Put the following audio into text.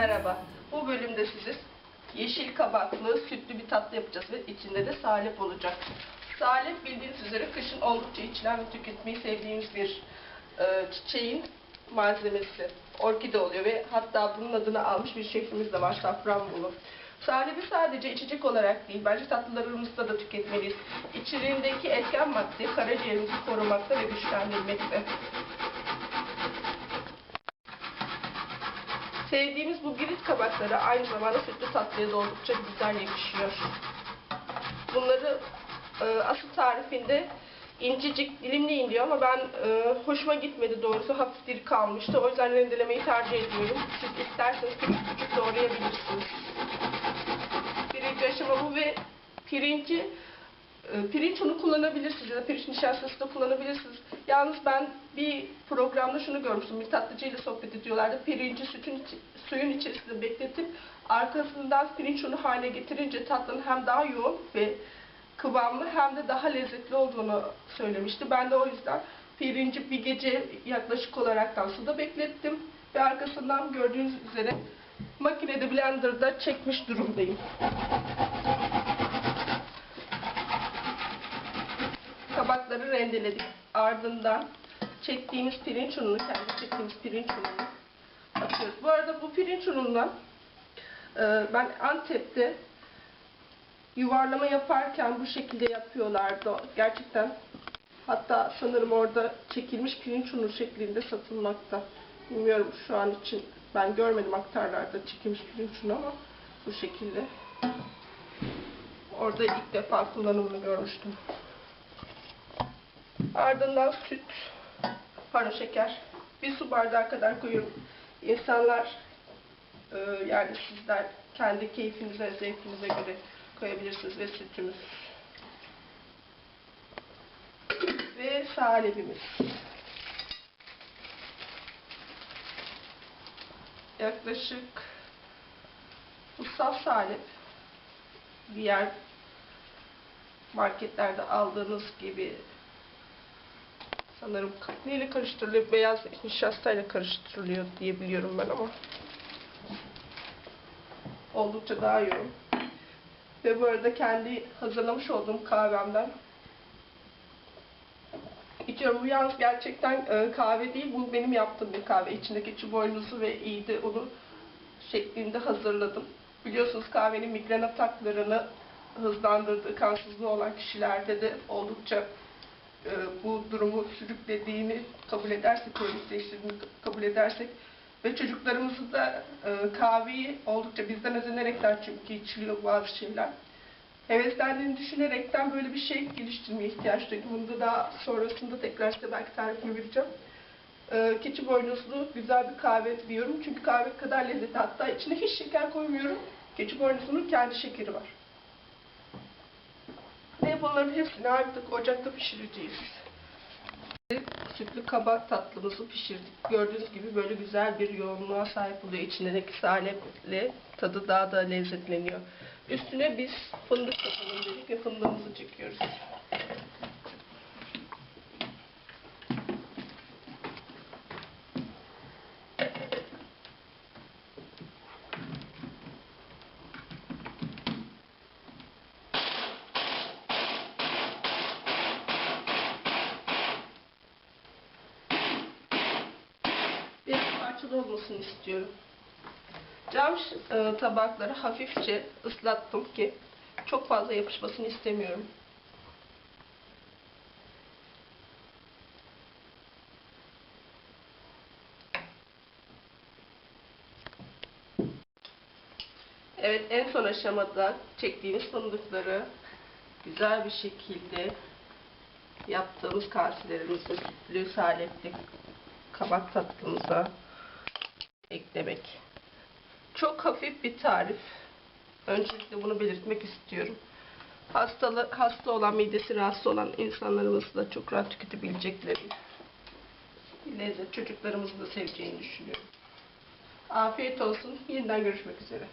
Merhaba. Bu bölümde size yeşil kabaklı sütlü bir tatlı yapacağız ve içinde de salep olacak. Salep bildiğiniz üzere kışın oldukça içilen ve tüketmeyi sevdiğimiz bir e, çiçeğin malzemesi. Orkide oluyor ve hatta bunun adını almış bir şehrimiz de var Safranbolu. Salebi sadece içecek olarak değil, bence tatlılarımızda da tüketmeliyiz. İçeriğindeki etken madde karaciğerimizi korumakta ve güçlendirmekte. Sevdiğimiz bu girit kabakları aynı zamanda sütlü tatlıya da oldukça güzel yakışıyor. Bunları e, asıl tarifinde incecik dilimleyin diyor ama ben e, hoşuma gitmedi doğrusu hafif diri kalmıştı. O yüzden rendelemeyi tercih ediyorum. Siz isterseniz küçük küçük doğrayabilirsiniz. Birinci aşama bu ve pirinci pirinç unu kullanabilirsiniz ya da pirinç nişastası da kullanabilirsiniz. Yalnız ben bir programda şunu görmüştüm. Bir tatlıcıyla sohbet ediyorlardı. Pirinci sütün suyun içerisinde bekletip arkasından pirinç unu haline getirince tatlının hem daha yoğun ve kıvamlı hem de daha lezzetli olduğunu söylemişti. Ben de o yüzden pirinci bir gece yaklaşık olaraktan suda beklettim ve arkasından gördüğünüz üzere makinede blenderda çekmiş durumdayım. Kabakları rendeledik. Ardından çektiğimiz pirinç ununu, kendi çektiğimiz pirinç ununu atıyoruz. Bu arada bu pirinç unundan e, ben Antep'te yuvarlama yaparken bu şekilde yapıyorlardı. Gerçekten hatta sanırım orada çekilmiş pirinç unu şeklinde satılmakta. Bilmiyorum şu an için ben görmedim aktarlarda çekilmiş pirinç unu ama bu şekilde. Orada ilk defa kullanımını görmüştüm. Ardından süt, pardon şeker, bir su bardağı kadar koyuyorum. İnsanlar e, yani sizler kendi keyfinize, zevkinize göre koyabilirsiniz ve sütümüz. Ve salebimiz. Yaklaşık bu saf salep diğer marketlerde aldığınız gibi sanırım neyle karıştırılıyor? Beyaz nişastayla karıştırılıyor diye biliyorum ben ama oldukça daha yoğun. Ve bu arada kendi hazırlamış olduğum kahvemden içiyorum. Bu yalnız gerçekten e, kahve değil. Bu benim yaptığım bir kahve. İçindeki çubuğunuzu ve iyi de onu şeklinde hazırladım. Biliyorsunuz kahvenin migren ataklarını hızlandırdığı kansızlığı olan kişilerde de oldukça e, bu durumu sürüklediğini kabul edersek, kronikleştirdiğini kabul edersek ve çocuklarımızı da e, kahveyi oldukça bizden özenerekten çünkü içiliyor bazı şeyler. Heveslendiğini düşünerekten böyle bir şey geliştirmeye ihtiyaç duydum. Bunu da daha sonrasında tekrar size belki tarifini vereceğim. E, keçi boynuzlu güzel bir kahve diyorum. Çünkü kahve kadar lezzetli. Hatta içine hiç şeker koymuyorum. Keçi boynuzunun kendi şekeri var. Ve bunların hepsini artık ocakta pişireceğiz. Sütlü kabak tatlımızı pişirdik. Gördüğünüz gibi böyle güzel bir yoğunluğa sahip oluyor. İçindeki saleple tadı daha da lezzetleniyor. Üstüne biz fındık katalım dedik ve fındığımızı çekiyoruz. bir parçalı olmasını istiyorum. Cam e, tabakları hafifçe ıslattım ki çok fazla yapışmasını istemiyorum. Evet en son aşamada çektiğimiz fındıkları güzel bir şekilde yaptığımız kaselerimizi sütlü salepli kabak tatlımıza eklemek. Çok hafif bir tarif. Öncelikle bunu belirtmek istiyorum. Hastalı, hasta olan, midesi rahatsız olan insanlarımız da çok rahat tüketebilecekleri lezzet. Çocuklarımızın da seveceğini düşünüyorum. Afiyet olsun. Yeniden görüşmek üzere.